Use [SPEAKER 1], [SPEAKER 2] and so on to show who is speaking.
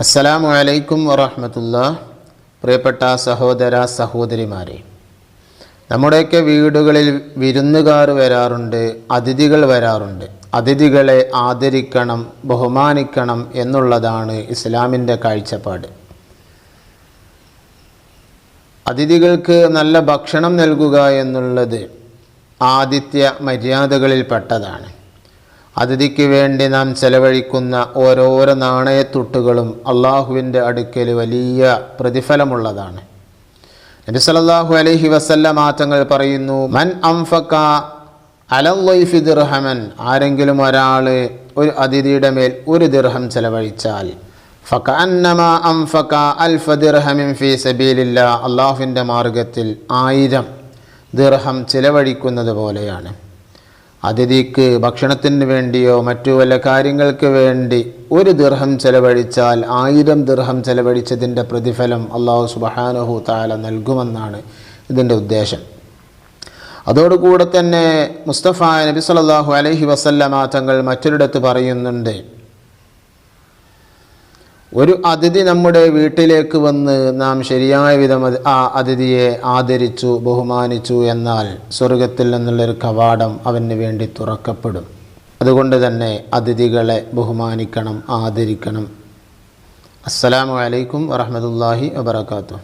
[SPEAKER 1] അസ്സലാമു അലൈക്കും വറഹമത്തുള്ള പ്രിയപ്പെട്ട സഹോദര സഹോദരിമാരെ നമ്മുടെയൊക്കെ വീടുകളിൽ വിരുന്നുകാർ വരാറുണ്ട് അതിഥികൾ വരാറുണ്ട്. അതിഥികളെ ആദരിക്കണം ബഹുമാനിക്കണം എന്നുള്ളതാണ് ഇസ്ലാമിന്റെ കാഴ്ചപ്പാട്. അതിഥികൾക്ക് നല്ല ഭക്ഷണം നൽകുക എന്നുള്ളത് ആതിഥ്യ മര്യാദകളിൽപ്പെട്ടതാണ്. അതിഥിക്ക് വേണ്ടി നാം ചെലവഴിക്കുന്ന ഓരോരോ നാണയത്തുട്ടുകളും അള്ളാഹുവിന്റെ അടുക്കൽ വലിയ പ്രതിഫലമുള്ളതാണ്. നബി സല്ലല്ലാഹു അലൈഹി വസല്ല മാറ്റങ്ങൾ പറയുന്നു മൻ അംഫക്ക അലല്ലൈഫി ദിർഹമൻ. ആരെങ്കിലും ഒരാൾ ഒരു അതിഥിയുടെ മേൽ ഒരു ദിർഹം ചെലവഴിച്ചാൽ ഫക അന്നമ അംഫക്ക അൽഫ ദിർഹമിൻ ഫി സബീലില്ല. അള്ളാഹുവിന്റെ മാർഗത്തിൽ ആയിരം ദിർഹം ചിലവഴിക്കുന്നത് പോലെയാണ്. അതിഥിക്ക് ഭക്ഷണത്തിന് വേണ്ടിയോ മറ്റു വല്ല കാര്യങ്ങൾക്ക് വേണ്ടി ഒരു ദിർഹം ചെലവഴിച്ചാൽ ആയിരം ദിർഹം ചെലവഴിച്ചതിന്റെ പ്രതിഫലം അള്ളാഹു സുബഹാനഹു താല നൽകുമെന്നാണ് ഇതിന്റെ ഉദ്ദേശം. അതോടുകൂടെ തന്നെ മുസ്തഫ നബി സല്ലല്ലാഹു അലഹി വസല്ലമ തങ്ങൾ മറ്റൊരിടത്ത് പറയുന്നുണ്ട് ഒരു അതിഥി നമ്മുടെ വീട്ടിലേക്ക് വന്ന് നാം ശരിയായ വിധം ആ അതിഥിയെ ആദരിച്ചു ബഹുമാനിച്ചു എന്നാൽ സ്വർഗത്തിൽ നിന്നുള്ളൊരു കവാടം അവന് വേണ്ടി തുറക്കപ്പെടും. അതുകൊണ്ട് തന്നെ അതിഥികളെ ബഹുമാനിക്കണം ആദരിക്കണം. അസ്സലാമു അലൈക്കും വറഹമത്തല്ലാഹി വബർക്കാത്തു